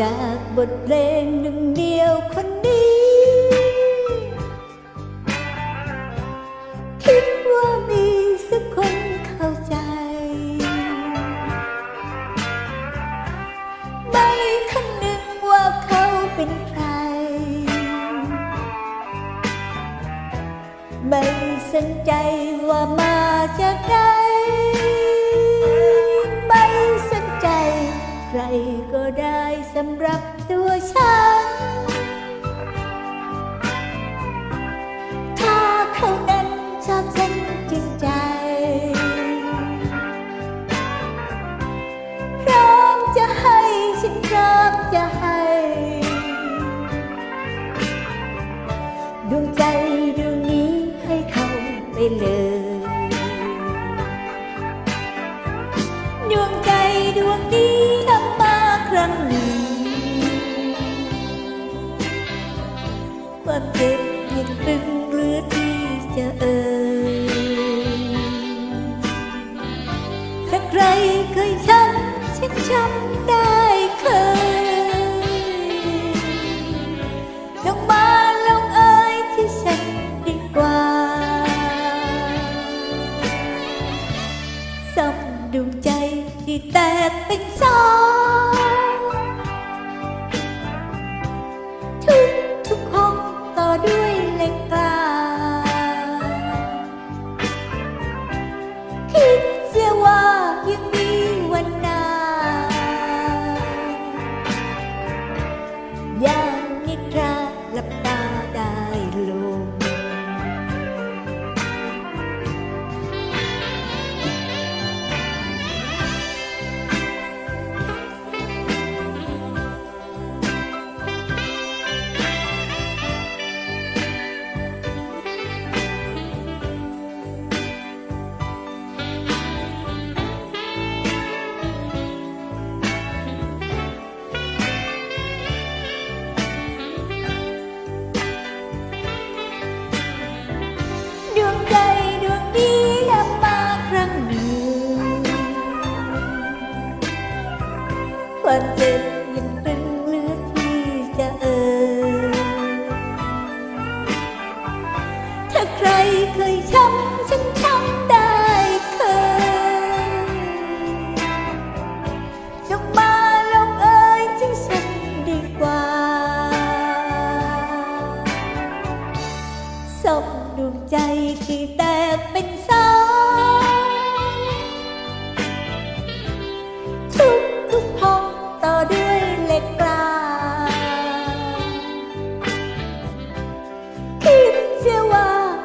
จากบทเพลงหนึ่งเดียวคนนี้ คิดว่ามีสักคนเข้าใจ ไม่คันหนึ่งว่าเขาเป็นใคร ไม่สนใจว่ามาจากไหน ไปเลยดวงใจดวงนี้ทำมาครั้งหนึ่งความเจ็บยังตึงเหลือที่จะเอ่ย ดวงใจที่แตกเป็นสองทุกทุกห้อง คว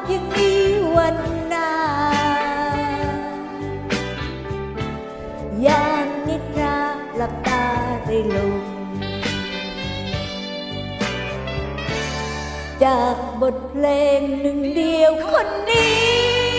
ว่ายังมีวันหน้าอย่างนิทราหลับตาได้ลงจากบทเพลงหนึ่งเดียวคนนี้